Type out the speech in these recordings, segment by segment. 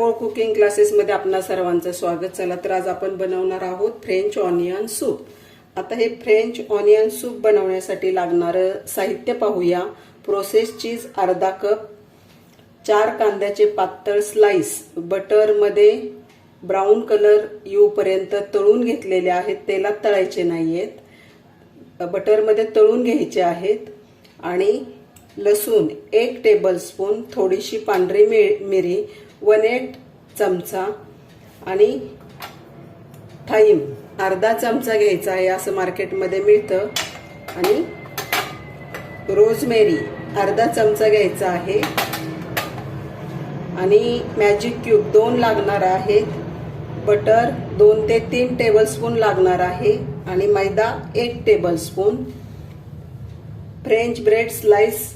पोळ cooking क्लासेसमध्ये आपणा सर्वांचं स्वागत. चला तर आज आपण बनवणार आहोत फ्रेंच ऑनियन सूप आता हे फ्रेंच ऑनियन सूप बनवण्यासाठी लागणारं साहित्य पाहूया. प्रोसेस चीज अर्धा कप चार कांद्याचे पातळ स्लाइस बटरमध्ये ब्राऊन कलर येऊपर्यंत तळून घेतलेले आहेत. तेलात तळायचे नाहीयेत. बटरमध्ये तळून घ्यायचे आहेत. आणि लसूण एक टेबलस्पून थोडीशी पांढरी मि- मिरी वन एट चमचा आणि थाईम अर्धा चमचा घ्यायचा आहे असं मार्केटमध्ये मिळतं. आणि रोजमेरी अर्धा चमचा घ्यायचा आहे. आणि मॅजिक क्यूब दोन लागणार आहेत. बटर दोन ते तीन टेबलस्पून लागणार आहे. आणि मैदा एक टेबलस्पून फ्रेंच ब्रेड स्लाइस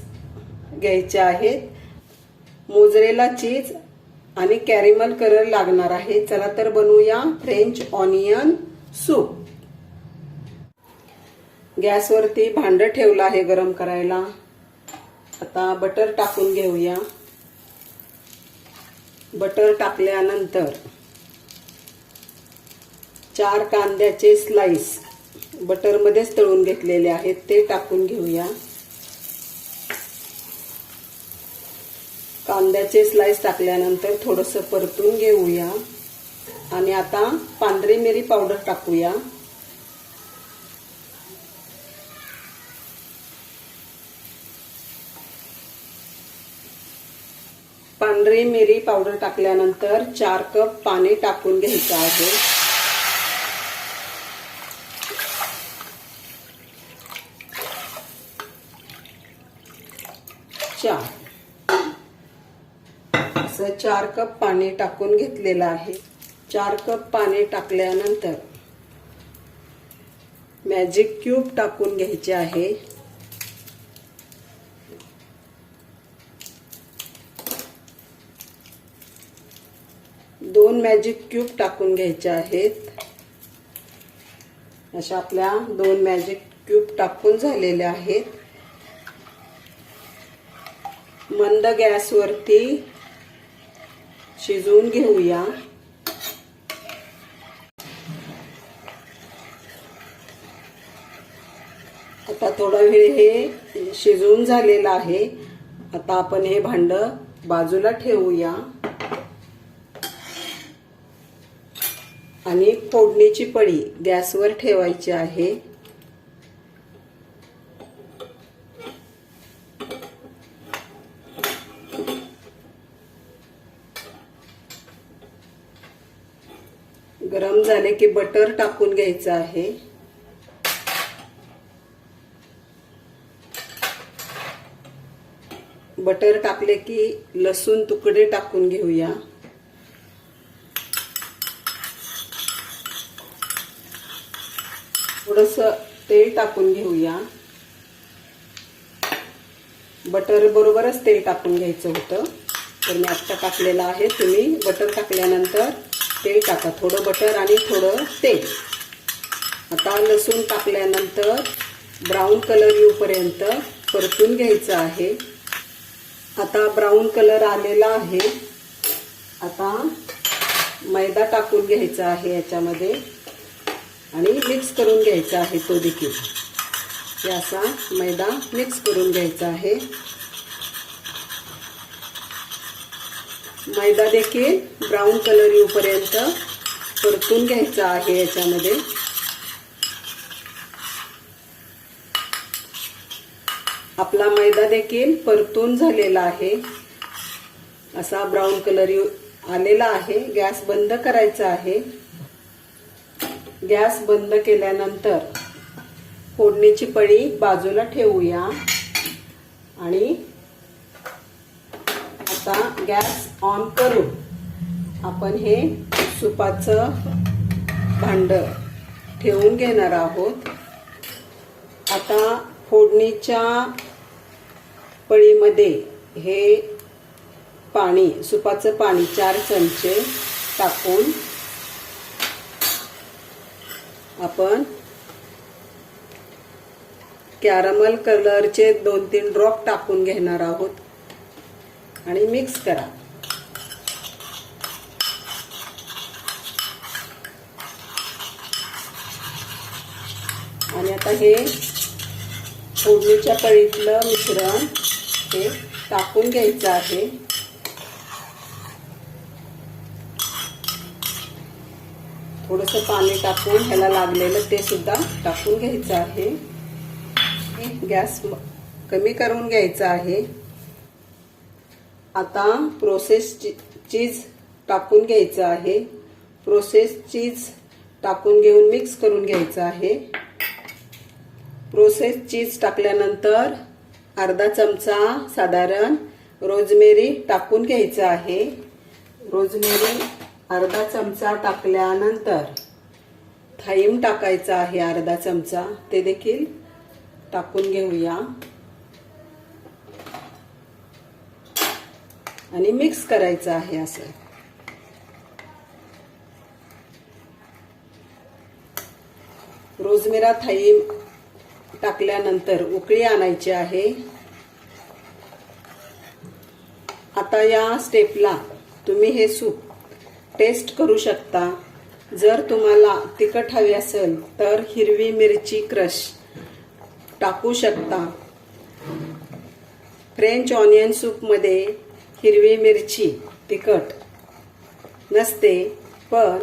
घ्यायचे आहेत. मोजरेला चीज आणि कॅरेमल कलर लागणार आहे. चला तर बनवूया फ्रेंच ऑनियन सूप. गॅसवरती भांड ठेवलं आहे गरम करायला. आता बटर टाकून घेऊया. बटर टाकल्यानंतर चार कांद्याचे स्लाइस बटरमध्येच तळून घेतलेले आहेत. ते टाकून घेऊया. कांद्याचे स्लाइस टाकल्यानंतर थोडंसं परतून घेऊया. आणि आता पांढरी मिरी पावडर टाकूया. पांढरी मिरी पावडर टाकल्यानंतर चार कप पाणी टाकून घ्यायचं आहे चार असं चार कप पाणी टाकून घेतलेलं आहे. चार कप पाणी टाकल्यानंतर मॅजिक क्यूब टाकून घ्यायचे आहे. दोन मॅजिक क्यूब टाकून घ्यायचे आहेत. अशा आपल्या दोन मॅजिक क्यूब टाकून झालेल्या आहेत. मंद गॅसवरती शिजवून घेऊया. आता थोडा वेळ हे शिजवून झालेलं आहे. आता आपण हे भांड बाजूला ठेवूया. आणि फोडणीची पळी गॅसवर ठेवायची आहे. गरम झाले की बटर टाकून घ्यायचं आहे. बटर टाकले की लसूण तुकडे टाकून घेऊया. थोडस तेल टाकून घेऊया. बटर बरोबरच तेल टाकून घ्यायचं होतं. तर मी आत्ता टाकलेलं आहे. तुम्ही बटर टाकल्यानंतर तेल टाका. थोडं बटर आणि थोडं तेल. आता लसूण टाकल्यानंतर ब्राऊन कलर येऊपर्यंत परतून घ्यायचं आहे. आता ब्राऊन कलर आलेला आहे. आता मैदा टाकून घ्यायचा आहे याच्यामध्ये. आणि मिक्स करून घ्यायचा आहे तो देखील. असा मैदा मिक्स करून घ्यायचा आहे. मैदा देखील ब्राऊन कलर येऊपर्यंत परतून घ्यायचा आहे याच्यामध्ये. आपला मैदा देखील परतून झालेला आहे. असा ब्राऊन कलर येऊ आलेला आहे. गॅस बंद करायचा आहे. गॅस बंद केल्यानंतर फोडणीची पळी बाजूला ठेवूया आणि आता गॅस ऑन करून आपण हे सुपाचं भांड ठेवून घेणार आहोत. आता फोडणीच्या पळीमध्ये हे पाणी सुपाचं पाणी चार चमचे टाकून आपण कॅरमल कलरचे दोन तीन ड्रॉप टाकून घेणार आहोत. आणि मिक्स करा. आणि आता हे फोडणीच्या पळीतलं मिश्रण हे टाकून घ्यायचं आहे. थोडंसं पाणी टाकून ह्याला लागलेलं ते सुद्धा टाकून घ्यायचं आहे. गॅस कमी करून घ्यायचा आहे. आता प्रोसेस चीज टाकून घ्यायचं आहे. प्रोसेस चीज टाकून घेऊन मिक्स करून घ्यायचं आहे. प्रोसेस चीज टाकल्यानंतर अर्धा चमचा साधारण रोजमेरी टाकून घ्यायचं आहे. रोजमेरी अर्धा चमचा टाकल्यानंतर थाईम टाकायचा आहे अर्धा चमचा. ते देखील टाकून घेऊया. आणि मिक्स करायचं आहे असं. रोजमिरा थाईम टाकल्यानंतर उकळी आणायची आहे. आता या स्टेपला तुम्ही हे सूप टेस्ट करू शकता. जर तुम्हाला तिखट हवी असेल तर हिरवी मिरची क्रश टाकू शकता. फ्रेंच ऑनियन सूपमध्ये हिरवी मिरची तिखट नसते पण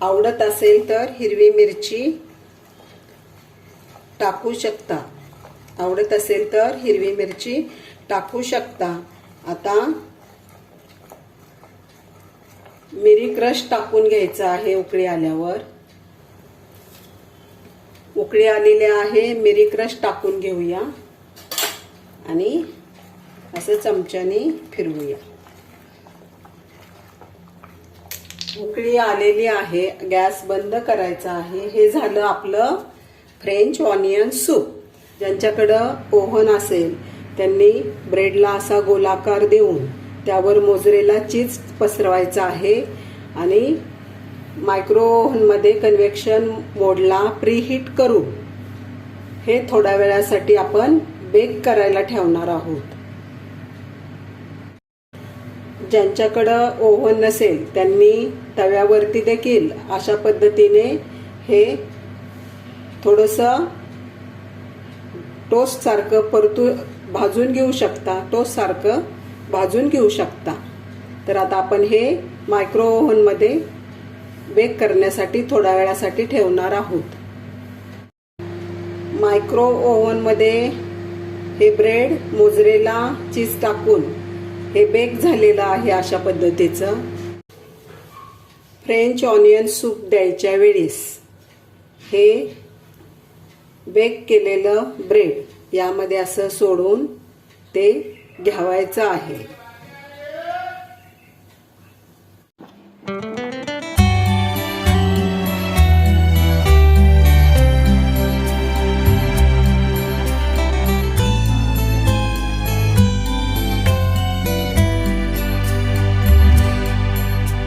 आवडत असेल तर हिरवी मिरची टाकू शकता. आवडत असेल तर हिरवी मिरची टाकू शकता. आता मिरी क्रश टाकून घ्यायचा आहे उकळी आल्यावर. उकळी आलेली आहे मिरी क्रश टाकून घेऊया. आणि असं चमच्याने फिरवूया. उकळी आलेली आहे गॅस बंद करायचा आहे. हे झालं आपलं फ्रेंच ऑनियन सूप ज्यांच्याकडं ओव्हन असेल त्यांनी ब्रेडला असा गोलाकार देऊन त्यावर मोजरेला चीज पसरवायचा आहे आणि मायक्रो ओव्हनमध्ये कन्व्हेक्शन मोडला प्रीहीट करू. हे थोड्या वेळासाठी आपण बेक करायला ठेवणार आहोत. ज्यांच्याकडं ओव्हन नसेल त्यांनी तव्यावरती देखील अशा पद्धतीने हे थोडंसं टोस्टसारखं परतू भाजून घेऊ शकता टोस्टसारखं भाजून घेऊ शकता. तर आता आपण हे मायक्रो ओव्हनमध्ये बेक करण्यासाठी थोड्या वेळासाठी ठेवणार आहोत. मायक्रो ओव्हनमध्ये हे ब्रेड मोजरेला चीज टाकून हे बेक झालेलं आहे अशा पद्धतीचं. फ्रेंच ऑनियन सूप द्यायच्या वेळेस. हे बेक केलेलं ब्रेड यामध्ये असं सोडून ते घ्यावायचं आहे.